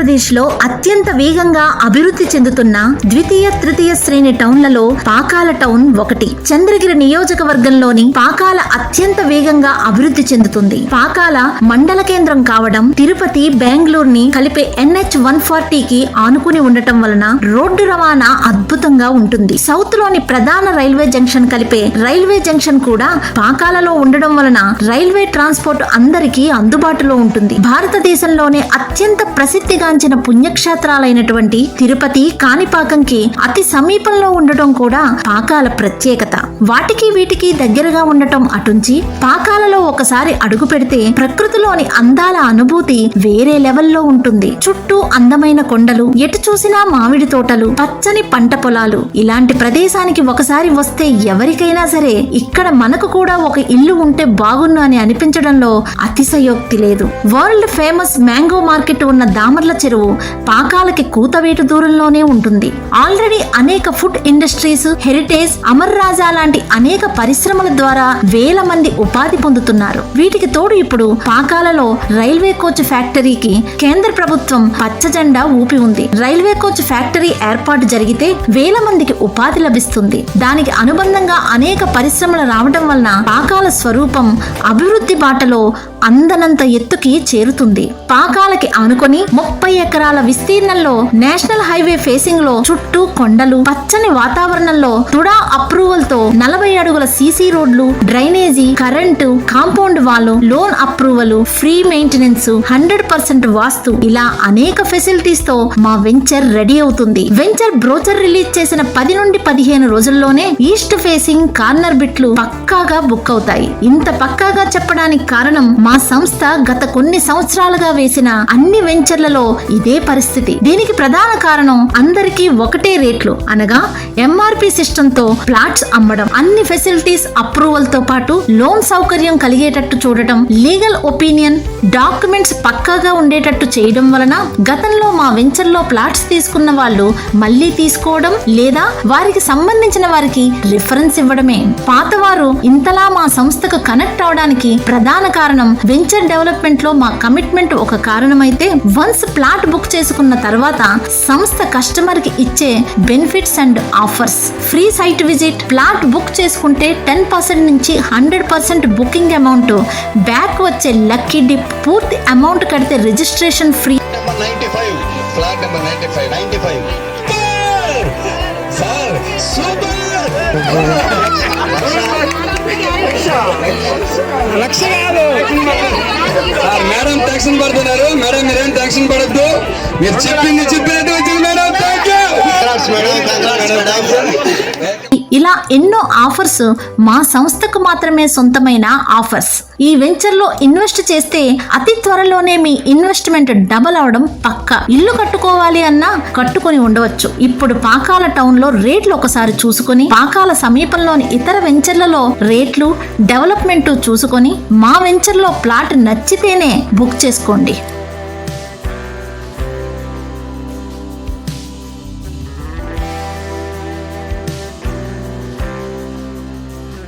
ఆంధ్రప్రదేశ్లో అత్యంత వేగంగా అభివృద్ధి చెందుతున్న ద్వితీయ తృతీయ శ్రేణి టౌన్లలో పాకాల టౌన్ ఒకటి. చంద్రగిరి నియోజకవర్గంలోని పాకాల అత్యంత వేగంగా అభివృద్ధి చెందుతుంది. పాకాల మండల కేంద్రం కావడం తిరుపతి బెంగళూరుని కలిపే ఎన్హెచ్ వన్ ఫార్టీకి ఆనుకుని ఉండటం వలన రోడ్డు రవాణా అద్భుతంగా ఉంటుంది. సౌత్లోని ప్రధాన రైల్వే జంక్షన్ కలిపే రైల్వే జంక్షన్ కూడా పాకాలలో ఉండడం వలన రైల్వే ట్రాన్స్పోర్ట్ అందరికీ అందుబాటులో ఉంటుంది. భారతదేశంలోనే అత్యంత ప్రసిద్ధిగా ప్రసిద్ధిగాంచిన పుణ్యక్షేత్రాలైనటువంటి తిరుపతి కాణిపాకంకి అతి సమీపంలో ఉండటం కూడా పాకాల ప్రత్యేకత. వాటికి వీటికి దగ్గరగా ఉండటం అటుంచి పాకాలలో ఒకసారి అడుగు పెడితే ప్రకృతిలోని అందాల అనుభూతి వేరే లెవెల్లో ఉంటుంది. చుట్టూ అందమైన కొండలు ఎటు చూసినా మామిడి తోటలు పచ్చని పంట పొలాలు. ఇలాంటి ప్రదేశానికి ఒకసారి వస్తే ఎవరికైనా సరే ఇక్కడ మనకు కూడా ఒక ఇల్లు ఉంటే బాగున్ను అని అనిపించడంలో అతిశయోక్తి లేదు. వరల్డ్ ఫేమస్ మ్యాంగో మార్కెట్ ఉన్న దామర్ల చెరువు పాకాలకి కూతవేటు దూరంలోనే ఉంటుంది. ఆల్రెడీ అనేక food industries heritage Amar Raja లాంటి అనేక పరిశ్రమల ద్వారా వేల మంది ఉపాధి పొందుతున్నారు. వీటికి తోడు ఇప్పుడు పాకాలలో రైల్వే కోచ్ ఫ్యాక్టరీకి కేంద్ర ప్రభుత్వం పచ్చ జెండా ఊపి ఉంది. రైల్వే కోచ్ ఫ్యాక్టరీ ఏర్పాటు జరిగితే వేల మందికి ఉపాధి లభిస్తుంది. దానికి అనుబంధంగా అనేక పరిశ్రమలు రావడం వలన పాకాల స్వరూపం అభివృద్ధి బాటలో అందనంత ఎత్తుకి చేరుతుంది. పాకాలకి ఆనుకొని ముప్పై ఎకరాల విస్తీర్ణంలో నేషనల్ హైవే ఫేసింగ్లో చుట్టూ కొండలు పచ్చని వాతావరణంలో తుడా అప్రూవల్తో నలభై అడుగుల సీసీ రోడ్లు డ్రైనేజీ కరెంటు కాంపౌండ్ వాళ్ళు loan approval free maintenance hundred percent vastu. ఇలా అనేక ఫెసిలిటీస్తో మా వెంచర్ రెడీ అవుతుంది. వెంచర్ బ్రోచర్ రిలీజ్ చేసిన పది నుండి పదిహేను రోజుల్లోనే ఈస్ట్ ఫేసింగ్ కార్నర్ బిట్లు పక్కాగా బుక్ అవుతాయి. ఇంత పక్కాగా చెప్పడానికి కారణం మా సంస్థ గత కొన్ని సంవత్సరాలుగా వేసిన అన్ని వెంచర్లలో ఇదే పరిస్థితి. దీనికి ప్రధాన కారణం అందరికీ ఒకటే రేట్లు. అనగా ఎంఆర్పి సిస్టమ్తో ప్లాట్స్ అమ్మడం. అన్ని ఫెసిలిటీస్ అప్రూవల్తో పాటు లోన్ సౌకర్యం కలిగేటట్టు చూడటం లీగల్ ఒపీనియన్ డాక్యుమెంట్స్ పక్కాగా ఉండేటట్టు చేయడం వలన గతంలో మా వెంచర్లో ప్లాట్స్ తీసుకున్న వాళ్ళు మళ్ళీ తీసుకోవడం లేదా వారికి సంబంధించిన వారికి రిఫరెన్స్ ఇవ్వడమే. పాతవారు ఇంతలా మా సంస్థకు కనెక్ట్ అవడానికి ప్రధాన కారణం వెంచర్ డెవలప్మెంట్లో మా కమిట్మెంట్ ఒక కారణమైతే వన్స్ ప్లాట్ బుక్ చేసుకున్న తర్వాత సంస్థ కస్టమర్కి ఇచ్చే benefits and offers free site visit plot book చేసుకుంటే టెన్ పర్సెంట్ నుంచి hundred percent booking amount back వచ్చే లక్కీ డిప్ పూర్తి అమౌంట్ కడితే registration free flat number ninety five ninety five sir super lakh కాదు మేడం టెన్షన్ పడుతున్నారు tension పడద్దు. మీరు చెప్పింది చెప్పినట్టు మేడం. ఇలా ఎన్నో ఆఫర్స్ మా సంస్థకు మాత్రమే సొంతమైన ఆఫర్స్. ఈ వెంచర్లో ఇన్వెస్ట్ చేస్తే అతి త్వరలోనే మీ ఇన్వెస్ట్మెంట్ డబల్ అవడం పక్కా. ఇల్లు కట్టుకోవాలి అన్నా కట్టుకొని ఉండవచ్చు. ఇప్పుడు పాకాల టౌన్లో రేట్లు ఒకసారి చూసుకొని పాకాల సమీపంలోని ఇతర వెంచర్లలో రేట్లు డెవలప్మెంట్ చూసుకొని మా వెంచర్లో ప్లాట్ నచ్చితేనే బుక్ చేసుకోండి.